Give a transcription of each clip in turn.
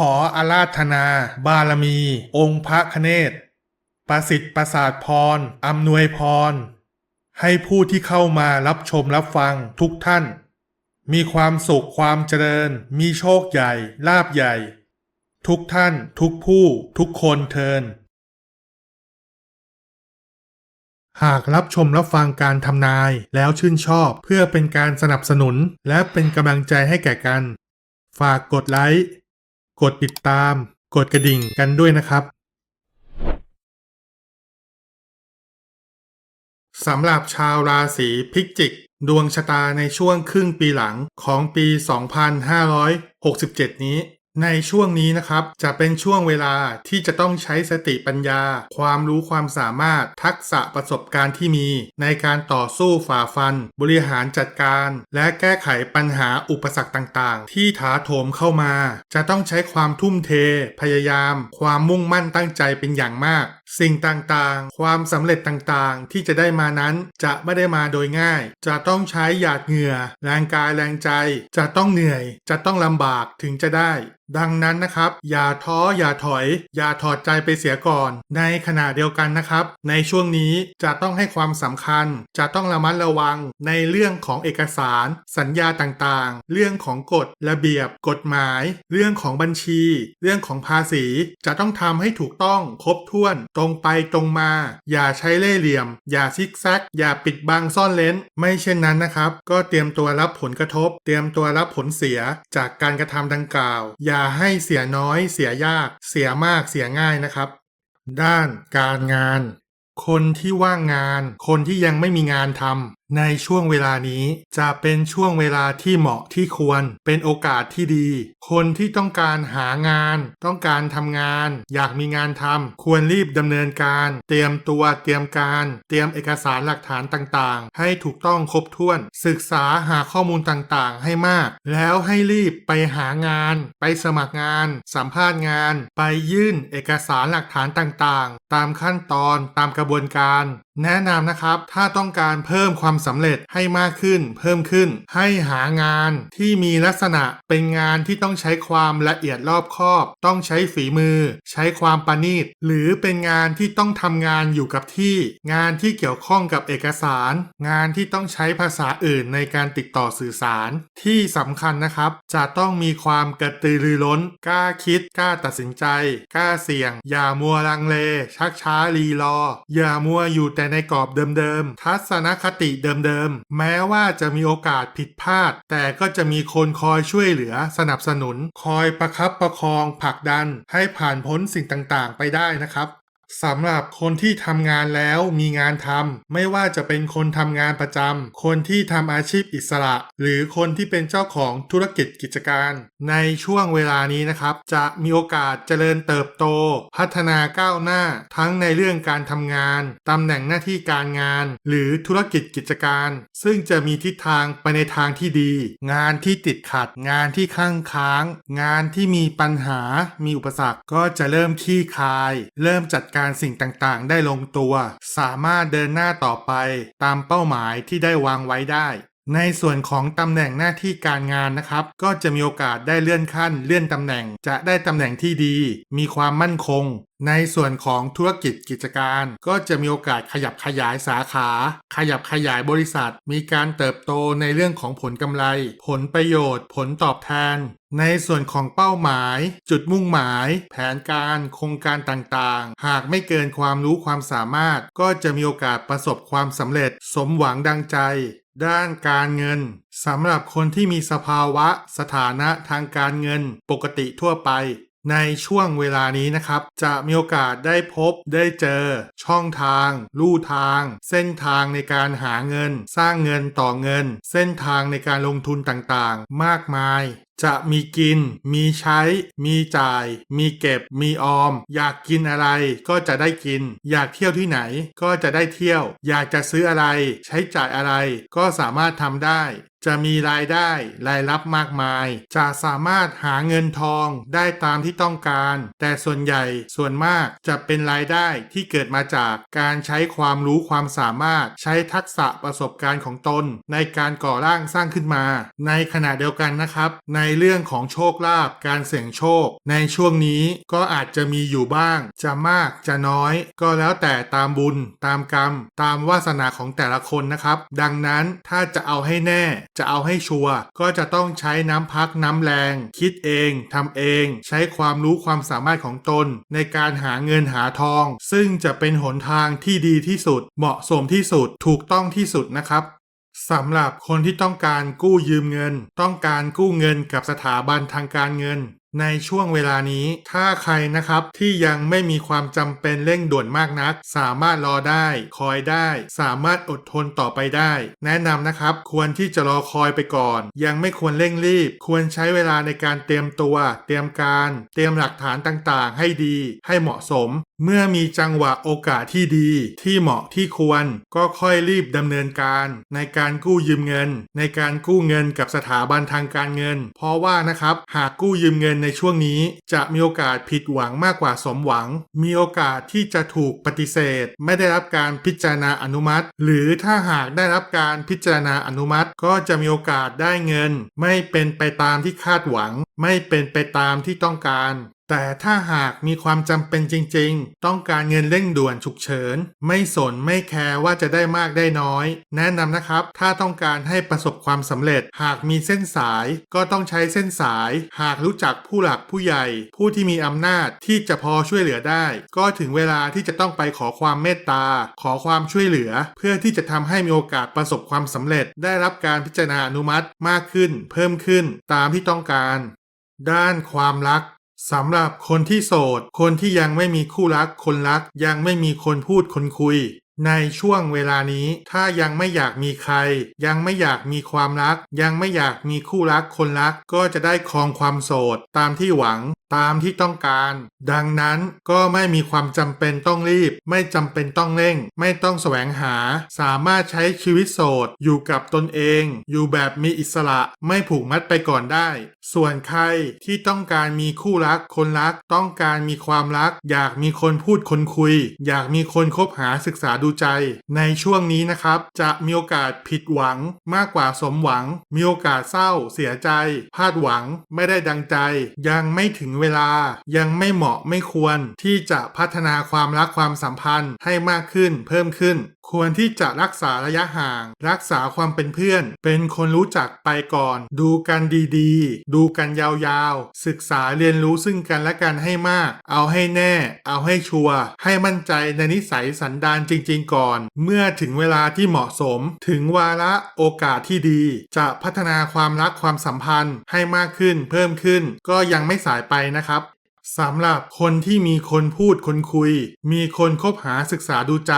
ขออาราธนา บารมี องค์พระคเนศประสิทธิ์ประสาทพรอำนวยพร ให้ผู้ที่เข้ามารับชมรับฟังทุกท่าน มีความสุขความเจริญ มีโชคใหญ่ ลาบใหญ่ ทุกท่าน ทุกผู้ ทุกคนเทินหากรับชมรับฟังการทำนายแล้วชื่นชอบเพื่อเป็นการสนับสนุนและเป็นกำลังใจให้แก่กัน ฝากกดไลค์ กดติดตาม กดกระดิ่งกันด้วยนะครับสำหรับชาวราศีพิจิก ดวงชะตาในช่วงครึ่งปีหลังของปี 2567 นี้ ในช่วงนี้นะครับจะเป็นช่วงเวลาที่จะต้องใช้สติปัญญา ความรู้ความสามารถทักษะประสบการณ์ที่มี ในการต่อสู้ฝ่าฟัน บริหารจัดการ และแก้ไขปัญหาอุปสรรคต่างๆ ที่ถาโถมเข้ามา จะต้องใช้ความทุ่มเท พยายาม ความมุ่งมั่นตั้งใจเป็นอย่างมาก สิ่งต่างๆ ความสำเร็จต่างๆ ที่จะได้มานั้นจะไม่ได้มาโดยง่าย จะต้องใช้หยาดเหงื่อ แรงกายแรงใจ จะต้องเหนื่อย จะต้องลำบากถึงจะได้ดังนั้นนะครับ อย่าท้ออย่าถอย อย่าถอดใจไปเสียก่อน ในขณะเดียวกันนะครับ ในช่วงนี้จะต้องให้ความสำคัญ จะต้องระมัดระวังในเรื่องของเอกสาร สัญญาต่างๆ เรื่องของกฎระเบียบ กฎหมาย เรื่องของบัญชี เรื่องของภาษี จะต้องทำให้ถูกต้องครบถ้วน ตรงไปตรงมา อย่าใช้เล่ห์เหลี่ยม อย่าซิกแซก อย่าปิดบังซ่อนเลนไม่เช่นนั้นนะครับ ก็เตรียมตัวรับผลกระทบ เตรียมตัวรับผลเสียจากการกระทำดังกล่าวอย่าให้เสียน้อย เสียยาก เสียมากเสียง่ายนะครับ ด้านการงาน คนที่ว่างงาน คนที่ยังไม่มีงานทำ ในช่วงเวลานี้จะเป็นช่วงเวลาที่เหมาะที่ควร เป็นโอกาสที่ดี คนที่ต้องการหางาน ต้องการทำงาน อยากมีงานทำควรรีบดำเนินการ เตรียมตัวเตรียมการ เตรียมเอกสารหลักฐานต่างๆ ให้ถูกต้องครบถ้วน ศึกษาหาข้อมูลต่างๆ ให้มาก แล้วให้รีบไปหางาน ไปสมัครงาน สัมภาษณ์งาน ไปยื่นเอกสารหลักฐานต่างๆ ตามขั้นตอนตามกระบวนการ แนะนำนะครับ ถ้าต้องการเพิ่มความสำเร็จให้มากขึ้น เพิ่มขึ้น ให้หางานที่มีลักษณะเป็นงานที่ต้องใช้ความละเอียดรอบคอบ ต้องใช้ฝีมือ ใช้ความประณีต หรือเป็นงานที่ต้องทำงานอยู่กับที่ งานที่เกี่ยวข้องกับเอกสาร งานที่ต้องใช้ภาษาอื่นในการติดต่อสื่อสาร ที่สำคัญนะครับ จะต้องมีความกระตือรือร้น กล้าคิด กล้าตัดสินใจ กล้าเสี่ยง อย่ามัวลังเล ชักช้ารีรอ อย่ามัวอยู่แต่ในกรอบเดิมๆ ทัศนคติเดิมๆ แม้ว่าจะมีโอกาสผิดพลาด แต่ก็จะมีคนคอยช่วยเหลือสนับสนุน คอยประคับประคองผลักดันให้ผ่านพ้นสิ่งต่างๆ ไปได้นะครับ สำหรับคนที่ทำงานแล้วมีงานทำไม่ว่าจะเป็นคนทำงานประจำคนที่ทำอาชีพอิสระ หรือคนที่เป็นเจ้าของธุรกิจกิจการ ในช่วงเวลานี้นะครับ จะมีโอกาสเจริญเติบโต พัฒนาก้าวหน้า ทั้งในเรื่องการทำงานตำแหน่งหน้าที่การงาน หรือธุรกิจกิจการ ซึ่งจะมีทิศทางไปในทางที่ดี งานที่ติดขัด งานที่ข้างค้าง งานที่มีปัญหา มีอุปสรรคก็จะเริ่มขี้คาย เริ่มจัดการสิ่งต่างๆ ได้ลงตัว สามารถเดินหน้าต่อไป ตามเป้าหมายที่ได้วางไว้ได้ ในส่วนของตำแหน่งหน้าที่การงานนะครับ ก็จะมีโอกาสได้เลื่อนขั้น เลื่อนตำแหน่ง จะได้ตำแหน่งที่ดี มีความมั่นคงในส่วนของธุรกิจกิจการก็จะมีโอกาสขยับขยายสาขา ขยับขยายบริษัท มีการเติบโตในเรื่องของผลกำไร ผลประโยชน์ ผลตอบแทน ในส่วนของเป้าหมาย จุดมุ่งหมาย แผนการโครงการต่างๆ หากไม่เกินความรู้ความสามารถ ก็จะมีโอกาสประสบความสำเร็จ สมหวังดังใจ ด้านการเงินสำหรับคนที่มีสภาวะ สถานะทางการเงิน ปกติทั่วไป ในช่วงเวลานี้นะครับ จะมีโอกาสได้พบได้เจอ ช่องทาง ลู่ทาง เส้นทางในการหาเงิน สร้างเงินต่อเงิน เส้นทางในการลงทุนต่างๆ มากมายจะมีกิน มีใช้ มีจ่าย มีเก็บ มีออม อยากกินอะไรก็จะได้กิน อยากเที่ยวที่ไหนก็จะได้เที่ยว อยากจะซื้ออะไร ใช้จ่ายอะไรก็สามารถทำได้ จะมีรายได้รายรับมากมาย จะสามารถหาเงินทองได้ตามที่ต้องการ แต่ส่วนใหญ่ส่วนมากจะเป็นรายได้ที่เกิดมาจากการใช้ความรู้ความสามารถใช้ทักษะประสบการณ์ของตน ในการก่อร่างสร้างขึ้นมา ในขณะเดียวกันนะครับ ในเรื่องของโชคลาภการเสี่ยงโชค ในช่วงนี้ก็อาจจะมีอยู่บ้าง จะมากจะน้อย ก็แล้วแต่ตามบุญ ตามกรรม ตามวาสนาของแต่ละคนนะครับ ดังนั้นถ้าจะเอาให้แน่จะเอาให้ชัวร์ก็จะต้องใช้น้ำพักน้ำแรง คิดเองทำเอง ใช้ความรู้ความสามารถของตน ในการหาเงินหาทอง ซึ่งจะเป็นหนทางที่ดีที่สุด เหมาะสมที่สุดถูกต้องที่สุดนะครับสำหรับคนที่ต้องการกู้ยืมเงิน ต้องการกู้เงินกับสถาบันทางการเงิน ในช่วงเวลานี้ ถ้าใครนะครับที่ยังไม่มีความจำเป็นเร่งด่วนมากนัก สามารถรอได้ คอยได้ สามารถอดทนต่อไปได้ แนะนำนะครับ ควรที่จะรอคอยไปก่อน ยังไม่ควรเร่งรีบ ควรใช้เวลาในการเตรียมตัว เตรียมการ เตรียมหลักฐานต่างๆ ให้ดี ให้เหมาะสม เมื่อมีจังหวะโอกาสที่ดี ที่เหมาะที่ควร ก็ค่อยรีบดำเนินการ ในการกู้ยืมเงิน ในการกู้เงินกับสถาบันทางการเงิน เพราะว่านะครับ หากกู้ยืมเงินในช่วงนี้ จะมีโอกาสผิดหวังมากกว่าสมหวัง มีโอกาสที่จะถูกปฏิเสธ ไม่ได้รับการพิจารณาอนุมัติ หรือถ้าหากได้รับการพิจารณาอนุมัติ ก็จะมีโอกาสได้เงิน ไม่เป็นไปตามที่คาดหวัง ไม่เป็นไปตามที่ต้องการ แต่ถ้าหากมีความจำเป็นจริง ๆ ต้องการเงินเร่งด่วนฉุกเฉิน ไม่สนไม่แคร์ว่าจะได้มากได้น้อย แนะนำนะครับ ถ้าต้องการให้ประสบความสำเร็จ หากมีเส้นสายก็ต้องใช้เส้นสาย หากรู้จักผู้หลักผู้ใหญ่ ผู้ที่มีอำนาจที่จะพอช่วยเหลือได้ ก็ถึงเวลาที่จะต้องไปขอความเมตตา ขอความช่วยเหลือ เพื่อที่จะทำให้มีโอกาสประสบความสำเร็จ ได้รับการพิจารณาอนุมัติมากขึ้น เพิ่มขึ้นตามที่ต้องการ ด้านความรัก สำหรับคนที่โสด คนที่ยังไม่มีคู่รัก คนรัก ยังไม่มีคนพูดคนคุย ในช่วงเวลานี้ถ้ายังไม่อยากมีใคร ยังไม่อยากมีความรัก ยังไม่อยากมีคู่รักคนรักก็จะได้ครองความโสด ตามที่หวังตามที่ต้องการ ดังนั้นก็ไม่มีความจำเป็นต้องรีบ ไม่จำเป็นต้องเร่ง ไม่ต้องแสวงหา สามารถใช้ชีวิตโสด อยู่กับตนเอง อยู่แบบมีอิสระไม่ผูกมัดไปก่อนได้ ส่วนใครที่ต้องการมีคู่รัก คนรัก ต้องการมีความรัก อยากมีคนพูดคนคุย อยากมีคนคบหาศึกษาดูใจ ในช่วงนี้นะครับ จะมีโอกาสผิดหวังมากกว่าสมหวัง มีโอกาสเศร้า เสียใจ พลาดหวัง ไม่ได้ดังใจ ยังไม่ถึงเวลา ยังไม่เหมาะไม่ควรที่จะพัฒนาความรักความสัมพันธ์ให้มากขึ้นเพิ่มขึ้น ควรที่จะรักษาระยะห่าง รักษาความเป็นเพื่อน เป็นคนรู้จักไปก่อน ดูกันดีๆ ดูกันยาวๆ ศึกษาเรียนรู้ซึ่งกันและกันให้มาก เอาให้แน่ เอาให้ชัวร์ให้มั่นใจในนิสัยสันดานจริงๆก่อน เมื่อถึงเวลาที่เหมาะสม ถึงวาระโอกาสที่ดี จะพัฒนาความรักความสัมพันธ์ให้มากขึ้นเพิ่มขึ้น ก็ยังไม่สายไปนะครับ สำหรับคนที่มีคนพูดคนคุย มีคนคบหาศึกษาดูใจ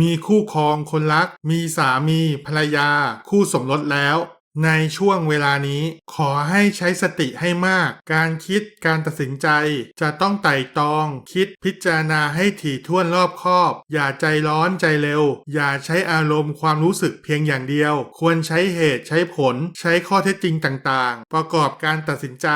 มีคู่ครองคนรัก มีสามีภรรยา คู่สมรสแล้ว ในช่วงเวลานี้ขอให้ใช้สติให้มาก การคิดการตัดสินใจ จะต้องไต่ตอง คิดพิจารณาให้ถี่ถ้วนรอบคอบ อย่าใจร้อนใจเร็ว อย่าใช้อารมณ์ความรู้สึกเพียงอย่างเดียว ควรใช้เหตุใช้ผล ใช้ข้อเท็จจริงต่างๆ ประกอบการตัดสินใจ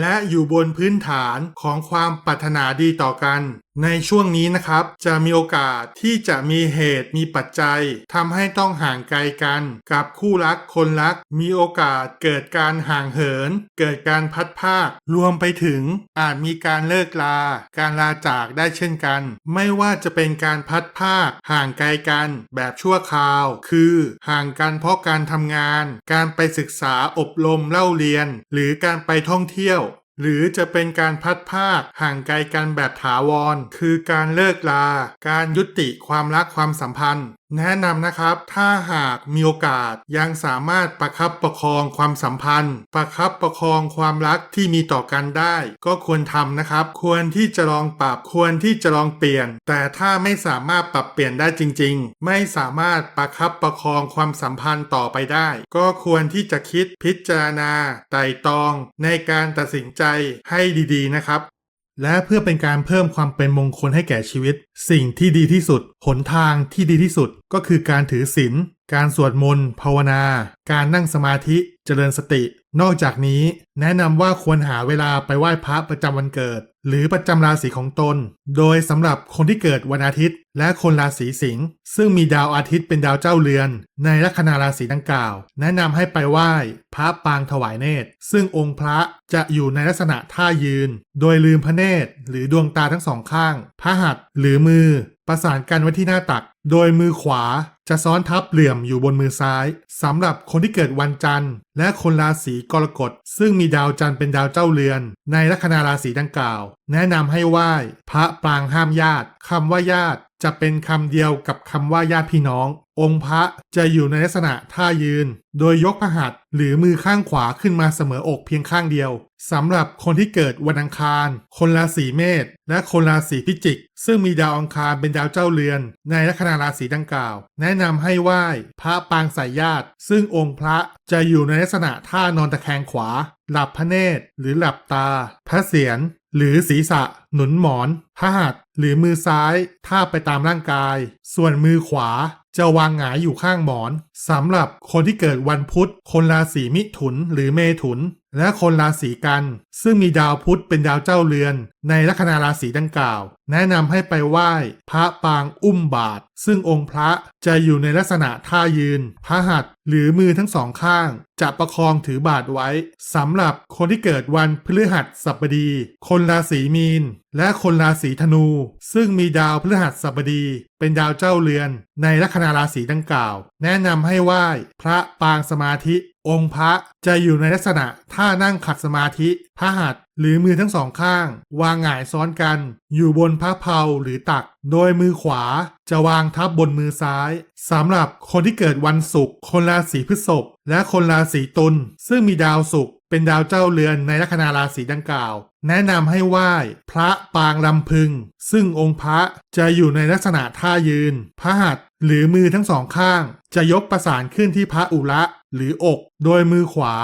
และอยู่บนพื้นฐานของความปรารถนาดีต่อกัน ในช่วงนี้นะครับจะมีโอกาสที่จะมีเหตุมีปัจจัยทำให้ต้องห่างไกลกัน กับคู่รักคนรัก มีโอกาสเกิดการห่างเหิน เกิดการพัดภาค รวมไปถึงอาจมีการเลิกลา การลาจากได้เช่นกัน ไม่ว่าจะเป็นการพัดภาค ห่างไกลกันแบบชั่วคราว คือห่างกันเพราะการทำงาน การไปศึกษาอบรมเล่าเรียน หรือการไปท่องเที่ยว หรือจะเป็นการพัดภาคห่างไกลกันแบบถาวร คือการเลิกลา การยุติความรักความสัมพันธ์ แนะนำนะครับ ถ้าหากมีโอกาสยังสามารถประคับประคองความสัมพันธ์ ประคับประคองความรักที่มีต่อกันได้ ก็ควรทำนะครับ ควรที่จะลองปรับควรที่จะลองเปลี่ยน แต่ถ้าไม่สามารถปรับเปลี่ยนได้จริง ๆ ไม่สามารถประคับประคองความสัมพันธ์ต่อไปได้ ก็ควรที่จะคิดพิจารณาไต่ตรอง ในการตัดสินใจให้ดีๆนะครับ และเพื่อเป็นการเพิ่มความเป็นมงคลให้แก่ชีวิต สิ่งที่ดีที่สุด หนทางที่ดีที่สุดก็คือการถือศีล การสวดมนต์ ภาวนา การนั่งสมาธิ เจริญสติ นอกจากนี้แนะนำว่าควรหาเวลาไปไหว้พระประจำวันเกิด หรือประจำราศีของตน โดยสำหรับคนที่เกิดวันอาทิตย์ และคนราศีสิงห์ซึ่งมีดาวอาทิตย์เป็นดาวเจ้าเรือน ในลัคนาราศีดังกล่าว แนะนำให้ไปไหว้พระปางถวายเนตร ซึ่งองค์พระจะอยู่ในลักษณะท่ายืน โดยลืมพระเนตร หรือดวงตาทั้งสองข้าง พระหัตถ์หรือมือ ประสานกันไว้ที่หน้าตัก โดยมือขวาจะซ้อนทับเหลี่ยมอยู่บนมือซ้ายสำหรับคนที่เกิดวันจันทร์ และคนราศีกรกฎซึ่งมีดาวจันทร์เป็นดาวเจ้าเรือน ในลัคนาราศีดังกล่าว แนะนำให้ไหว้ พระปรางห้ามญาติคำว่าญาติ จะเป็นคำเดียวกับคำว่าญาติพี่น้อง องค์พระจะอยู่ในลักษณะท่ายืน โดยยกพระหัตถ์หรือมือข้างขวาขึ้นมาเสมออกเพียงข้างเดียวสำหรับคนที่เกิดวันอังคาร คนราศีเมษและคนราศีพิจิก ซึ่งมีดาวอังคารเป็นดาวเจ้าเรือน ในลัคนาราศีดังกล่าว แนะนำให้ไหว้พระปางสายญาติ ซึ่งองค์พระจะอยู่ในลักษณะท่านอนตะแคงขวา หลับพระเนตรหรือหลับตา พระเศียร หรือศีรษะ หนุนหมอนพระหัตหรือมือซ้ายทาบไปตามร่างกาย ส่วนมือขวาจะวางหงายอยู่ข้างหมอนสำหรับคนที่เกิดวันพุธ คนราศีมิถุนหรือเมถุน และคนราศีกัน ซึ่งมีดาวพุธเป็นดาวเจ้าเรือน ในลัคนาราศีดังกล่าว แนะนำให้ไปไหว้พระปางอุ้มบาท ซึ่งองค์พระจะอยู่ในลักษณะท่ายืน พระหัตถ์หรือมือทั้งสองข้าง จะประคองถือบาทไว้สำหรับคนที่เกิดวันพฤหัสบดี คนราศีมีน และคนราศีธนู ซึ่งมีดาวพฤหัสบดี เป็นดาวเจ้าเรือน ในลัคนาราศีดังกล่าว แนะนำให้ไหว้พระปางสมาธิ องค์พระจะอยู่ในลักษณะท่านั่งขัดสมาธิพระหัตถ์หรือมือทั้งสองข้าง วางหงายซ้อนกัน อยู่บนพระเพลาหรือตัก โดยมือขวาจะวางทับบนมือซ้ายสำหรับคนที่เกิดวันศุกร์คนราศีพฤษภและคนราศีตุลซึ่งมีดาวศุกร์ เป็นดาวเจ้าเรือนในลัคนาราศีดังกล่าว แนะนำให้ไหว้พระปางลำพึง ซึ่งองค์พระจะอยู่ในลักษณะท่ายืน พระหัตถ์หรือมือทั้งสองข้าง จะยกประสานขึ้นที่พระอุระหรืออก โดยมือขวา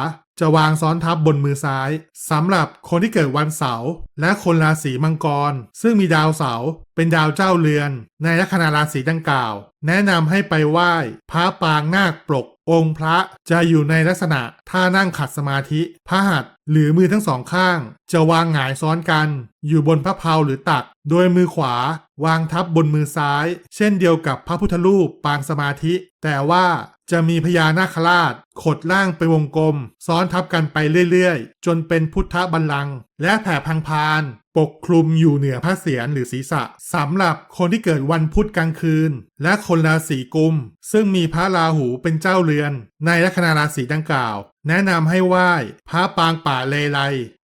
จะวางซ้อนทับบนมือซ้ายสำหรับคนที่เกิดวันเสาร์และคนราศีมังกร ซึ่งมีดาวเสาร์เป็นดาวเจ้าเรือน ในลัคนาราศีดังกล่าว แนะนำให้ไปไหว้พระปางนาคปลก องค์พระจะอยู่ในลักษณะท่านั่งขัดสมาธิพระหัตถ์หรือมือทั้งสองข้าง จะวางหงายซ้อนกัน อยู่บนพระเพลาหรือตัก โดยมือขวาวางทับบนมือซ้าย เช่นเดียวกับพระพุทธรูปปางสมาธิ แต่ว่าจะมีพญานาคราช ขดล่างไปวงกลม ซ้อนทับกันไปเรื่อยๆ จนเป็นพุทธบัลลังก์ และแผ่พังพาน ปกคลุมอยู่เหนือพระเศียรหรือศีรษะสำหรับคนที่เกิดวันพุธกลางคืน และคนราศีกุม ซึ่งมีพระราหูเป็นเจ้าเรือน ในลัคนาราศีดังกล่าว แนะนำให้ไหว้พระปางป่าเลไล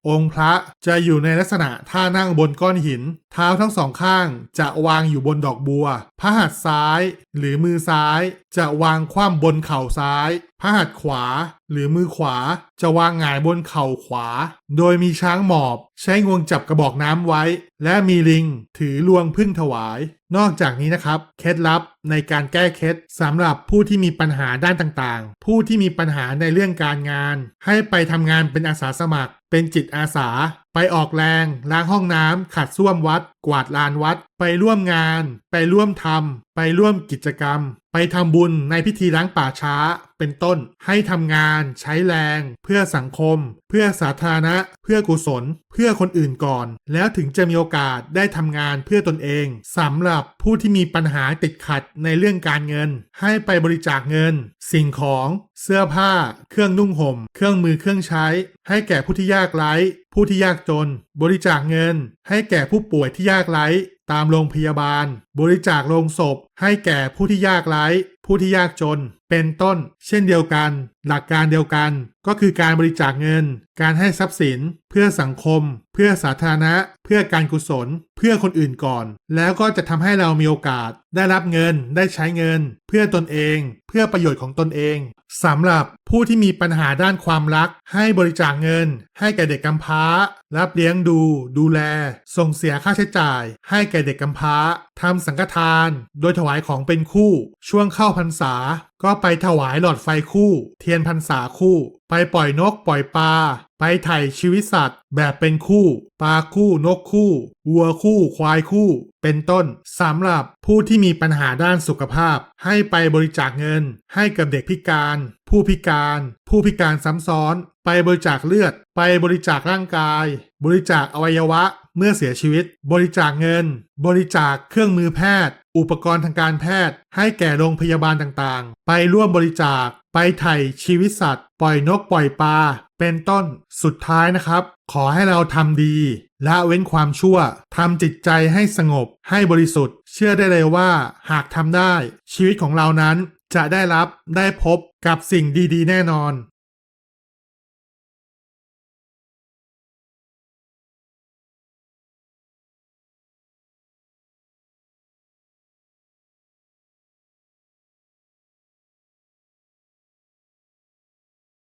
องค์พระจะอยู่ในลักษณะท่านั่งบนก้อนหิน เท้าทั้งสองข้างจะวางอยู่บนดอกบัว พระหัตถ์ซ้าย หรือมือซ้าย จะวางคว่ำบนเข่าซ้าย พระหัตถ์ขวาหรือมือขวาจะวางหงายบนเข่าขวา โดยมีช้างหมอบ ใช้งวงจับกระบอกน้ำไว้ และมีลิง ถือลวงพึ่งถวาย นอกจากนี้นะครับ เคล็ดลับในการแก้เคล็ดสำหรับผู้ที่มีปัญหาด้านต่างๆ ผู้ที่มีปัญหาในเรื่องการงาน ให้ไปทำงานเป็นอาสาสมัคร เป็นจิตอาสา ไปออกแรง ล้างห้องน้ำขัดส้วมวัด กวาดลานวัด ไปร่วมงาน ไปร่วมทำไปร่วมกิจกรรม ไปทำบุญในพิธีล้างป่าช้า เป็นต้น ให้ทำงานใช้แรง เพื่อสังคม เพื่อสาธารณะ เพื่อกุศล เพื่อคนอื่นก่อน แล้วถึงจะมีโอกาสได้ทำงานเพื่อตนเองสำหรับผู้ที่มีปัญหาติดขัดในเรื่องการเงิน ให้ไปบริจาคเงิน สิ่งของ เสื้อผ้า เครื่องนุ่งห่ม เครื่องมือเครื่องใช้ ให้แก่ผู้ที่ยากไร้ผู้ที่ยากจน บริจาคเงิน ให้แก่ผู้ป่วยที่ยากไร้ตามโรงพยาบาล บริจาคโลงศพ ให้แก่ผู้ที่ยากไร้ ผู้ที่ยากจนเป็นต้น เช่นเดียวกัน หลักการเดียวกัน ก็คือการบริจาคเงิน การให้ทรัพย์สิน เพื่อสังคม เพื่อสาธารณะ เพื่อการกุศล เพื่อคนอื่นก่อน แล้วก็จะทำให้เรามีโอกาส ได้รับเงิน ได้ใช้เงิน เพื่อตนเอง เพื่อประโยชน์ของตนเองสำหรับผู้ที่มีปัญหาด้านความรัก ให้บริจาคเงิน ให้แก่เด็กกำพร้า รับเลี้ยงดู ดูแล ส่งเสียค่าใช้จ่าย ให้แก่เด็กกำพร้าทำสังฆทาน โดยถวายของเป็นคู่ ช่วงเข้าพรรษาก็ไปถวายหลอดไฟคู่ เทียนพรรษาคู่ ไปปล่อยนกปล่อยปลา ไปไถ่ชีวิตสัตว์ แบบเป็นคู่ ปลาคู่นกคู่ วัวคู่ ควายคู่ เป็นต้นสำหรับผู้ที่มีปัญหาด้านสุขภาพ ให้ไปบริจาคเงิน ให้กับเด็กพิการ ผู้พิการ ผู้พิการซ้ำซ้อน ไปบริจาคเลือด ไปบริจาคร่างกาย บริจาคอวัยวะเมื่อเสียชีวิต บริจาคเงิน บริจาคเครื่องมือแพทย์ อุปกรณ์ทางการแพทย์ ให้แก่โรงพยาบาลต่างๆ ไปร่วมบริจาค ไปไถ่ชีวิตสัตว์ ปล่อยนกปล่อยปลา เป็นต้น สุดท้ายนะครับ ขอให้เราทำดีละเว้นความชั่ว ทำจิตใจให้สงบ ให้บริสุทธิ์ เชื่อได้เลยว่า หากทำได้ ชีวิตของเรานั้นจะได้รับได้พบกับสิ่งดีๆ แน่นอน